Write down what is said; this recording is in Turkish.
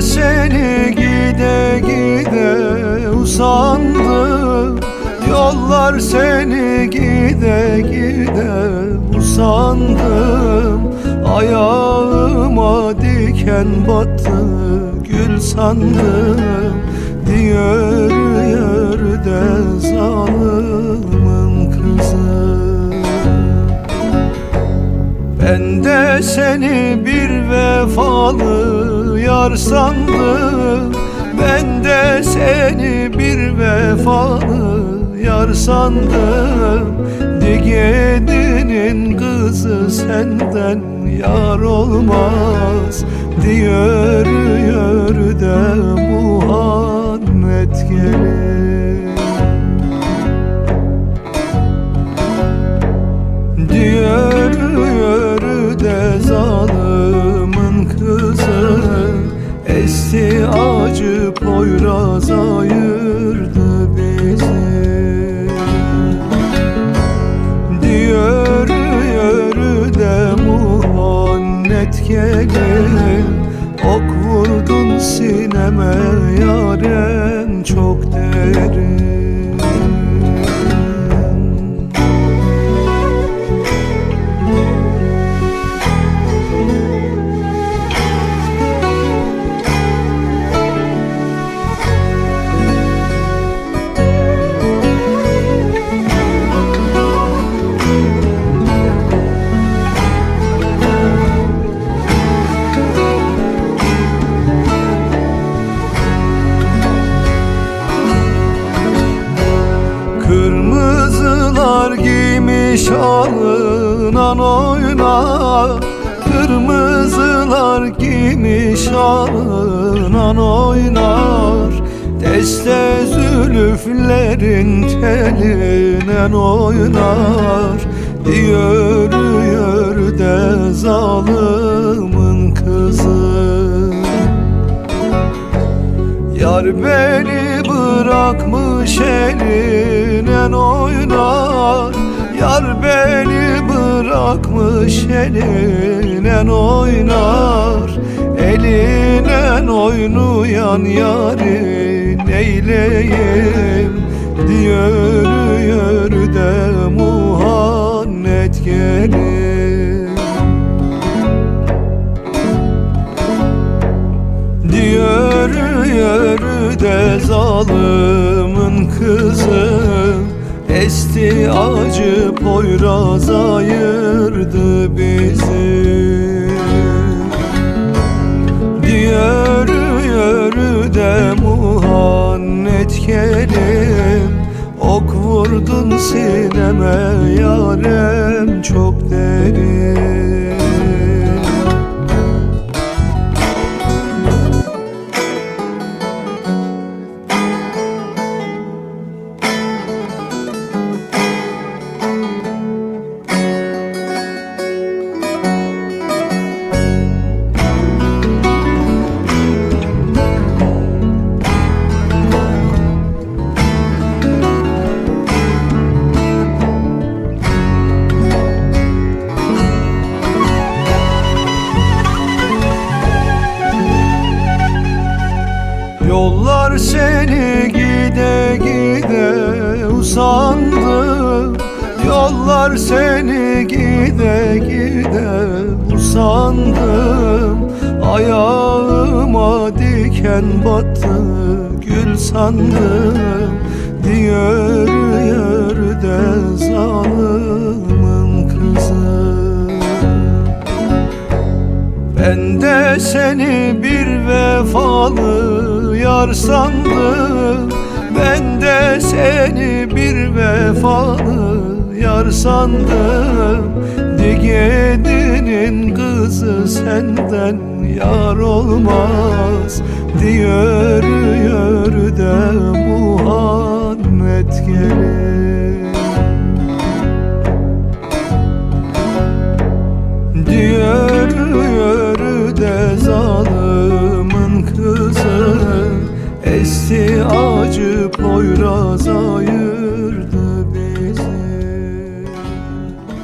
seni gide gide usandım Yollar seni gide gide usandım Ayağıma diken battı gül sandım Diyor yerde zalimin kızı. Ben de seni bir vefalı yar sandım. Ben de seni bir vefalı yar sandım. Digedi'nin kızı senden yar olmaz Diyor yörde muhannet gelir Esti acı poyraz ayırdı bizi. Diyor yörde muhannet gelin Ok vurdun sineme yaren çok derin alınan oyna Kırmızılar giymiş alınan oynar. Deste zülüflerin telinen oynar. Diyor yörde zalimin kızı. Yar beni bırakmış oynar Yar beni bırakmış elinen oynar. Elinen oynayan yari neyleyim Diyor yörde muhannet gelir. Diyor yörde zalimin kızı Esti acı poyraz ayırdı bizi. Diyor yörde muhannet gelin Ok vurdun sineme yarem çok derin usandım Yollar seni gide gide usandım Ayağıma diken battı gül sandım Diyor yörde zalimin kızı. Ben de seni bir vefalı yar sandım Ben seni bir vefalı yar sandım. Digedi'nin kızı senden yar olmaz. Diyor yörde muhannet acı poyraz ayırdı